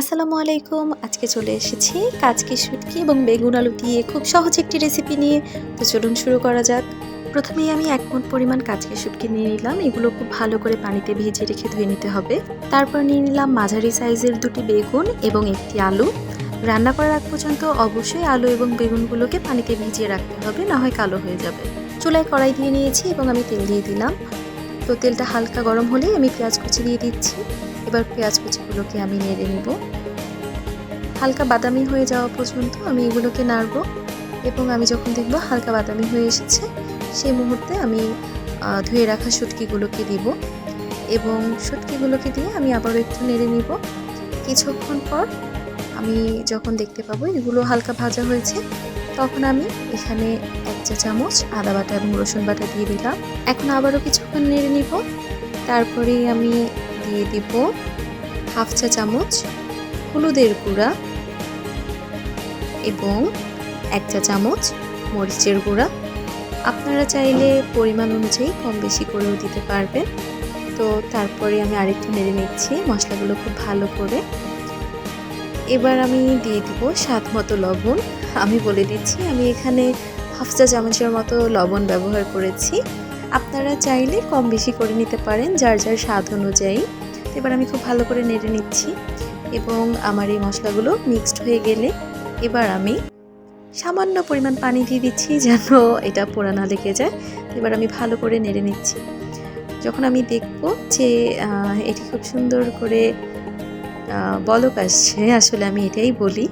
আসসালামু আলাইকুম। আজকে চলে এসেছি কাজকি শুটকি এবং বেগুন আলু দিয়ে খুব সহজ একটি রেসিপি নিয়ে। তো চলুন শুরু করা যাক। প্রথমেই আমি এক মুঠ পরিমাণ কাজকি শুটকি নিয়ে নিলাম। এগুলো খুব ভালো করে পানিতে ভেজে রেখে ধুয়ে নিতে হবে। তারপর নিয়ে নিলাম মাঝারি সাইজের দুটি বেগুন এবং একটি আলু। রান্না করার আগ পর্যন্ত অবশ্যই আলু এবং বেগুনগুলোকে পানিতে ভিজিয়ে রাখতে হবে, না হয় কালো হয়ে যাবে। চুলায় কড়াই দিয়ে নিয়েছি এবং আমি তেল দিয়ে দিলাম। তো তেলটা হালকা গরম হলেই আমি পেঁয়াজ কুচি দিয়ে দিচ্ছি। এবার পেঁয়াজ কুচিগুলোকে আমি নেড়ে নিব। হালকা বাদামি হয়ে যাওয়া পর্যন্ত আমি এগুলোকে নাড়ব এবং আমি যখন দেখব হালকা বাদামি হয়ে এসেছে, সেই মুহূর্তে আমি ধুয়ে রাখা শুটকিগুলোকে দিব এবং শুটকিগুলোকে দিয়ে আমি আবারও একটু নেড়ে নিব। কিছুক্ষণ পর আমি যখন দেখতে পাবো এগুলো হালকা ভাজা হয়েছে, তখন আমি এখানে এক চা চামচ আদা বাটা এবং রসুন বাটা দিয়ে দিলাম। এখন আবারও কিছুক্ষণ নেড়ে নিব। তারপরে আমি দিয়ে দিব হাফ চা চামচ হলুদের গুঁড়া এবং এক চা চামচ মরিচের গুঁড়া। আপনারা চাইলে পরিমাণ অনুযায়ী কম বেশি করেও দিতে পারবেন। তো তারপরে আমি আরেকটু নেড়ে নিচ্ছি মশলাগুলো খুব ভালো করে। এবার আমি দিয়ে দিব স্বাদ মতো লবণ। আমি বলে দিচ্ছি, আমি এখানে হাফ চা চামচের মতো লবণ ব্যবহার করেছি। আপনারা চাইলে কম বেশি করে নিতে পারেন, যার যার স্বাদ অনুযায়ী। এবার আমি খুব ভালো করে নেড়ে নিচ্ছি এবং আমার এই মশলাগুলো মিক্সড হয়ে গেলে এবার আমি সামান্য পরিমাণ পানি দিয়ে দিচ্ছি যেন এটা পোড়া না লেগে যায়। এবার আমি ভালো করে নেড়ে নিচ্ছি। যখন আমি দেখব যে এটি খুব সুন্দর করে বলক আসছে, আসলে আমি এটাই বলি,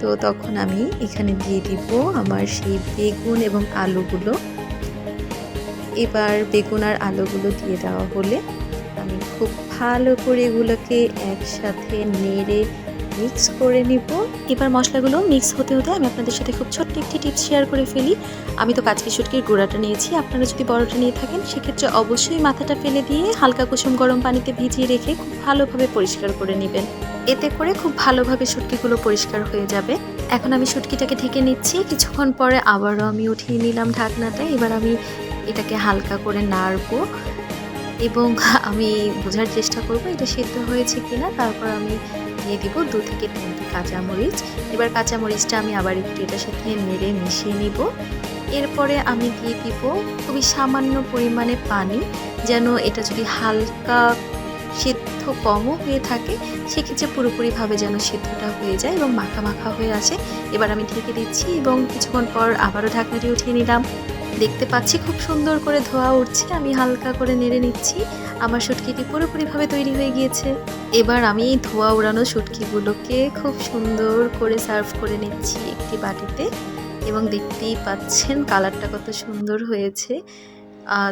তো তখন আমি এখানে দিয়ে দিব আমার সেই বেগুন এবং আলুগুলো। এবার বেগুন আর আলুগুলো দিয়ে দেওয়া হলে আমি খুব ভালো করে এগুলোকে একসাথে নেড়ে মিক্স করে নিব। এবার মশলাগুলো মিক্স হতে হতে আমি আপনাদের সাথে খুব ছোট্ট একটি টিপস শেয়ার করে ফেলি। আমি তো কাচকি শুটকির গুঁড়াটা নিয়েছি, আপনারা যদি বড়টা নিয়ে থাকেন সেক্ষেত্রে অবশ্যই মাথাটা ফেলে দিয়ে হালকা কুসুম গরম পানিতে ভিজিয়ে রেখে খুব ভালোভাবে পরিষ্কার করে নেবেন। এতে করে খুব ভালোভাবে শুটকিগুলো পরিষ্কার হয়ে যাবে। এখন আমি শুটকিটাকে ঢেকে নিচ্ছি। কিছুক্ষণ পরে আবারও আমি উঠিয়ে নিলাম ঢাকনাটা। এবার আমি এটাকে হালকা করে নাড়বো। এবং আমি বোঝার চেষ্টা করব এটা সেদ্ধ হয়েছে কি না তারপর আমি দিয়ে দিব দু থেকে তিনটি কাঁচামরিচ। এবার কাঁচামরিচটা আমি আবার একটু এটার সাথে নেড়ে মিশিয়ে নিব। এরপরে আমি দিয়ে দিব খুবই সামান্য পরিমাণে পানি, যেন এটা যদি হালকা সিদ্ধ কমও হয়ে থাকে, সেক্ষেত্রে পুরোপুরিভাবে যেন সিদ্ধটা হয়ে যায় এবং মাখা মাখা হয়ে আসে। এবার আমি ঢেকে দিচ্ছি এবং কিছুক্ষণ পর আবারও ঢাকনাটি উঠিয়ে নিলাম। দেখতে পাচ্ছি খুব সুন্দর করে ধোয়া উঠছে। আমি হালকা করে নেড়ে নিচ্ছি। আমার শুটকিটি পুরোপুরিভাবে তৈরি হয়ে গিয়েছে। এবার আমি এই ধোয়া উড়ানো শুটকিগুলোকে খুব সুন্দর করে সার্ভ করে নিচ্ছি একটি বাটিতে। এবং দেখতেই পাচ্ছেন কালারটা কত সুন্দর হয়েছে।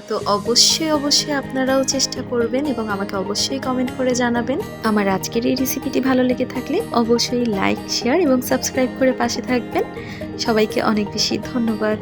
তো অবশ্যই অবশ্যই আপনারাও চেষ্টা করবেন এবং আমাকে অবশ্যই কমেন্ট করে জানাবেন। আমার আজকের এই রেসিপিটি ভালো লেগে থাকলে অবশ্যই লাইক শেয়ার এবং সাবস্ক্রাইব করে পাশে থাকবেন। সবাইকে অনেক বেশি ধন্যবাদ।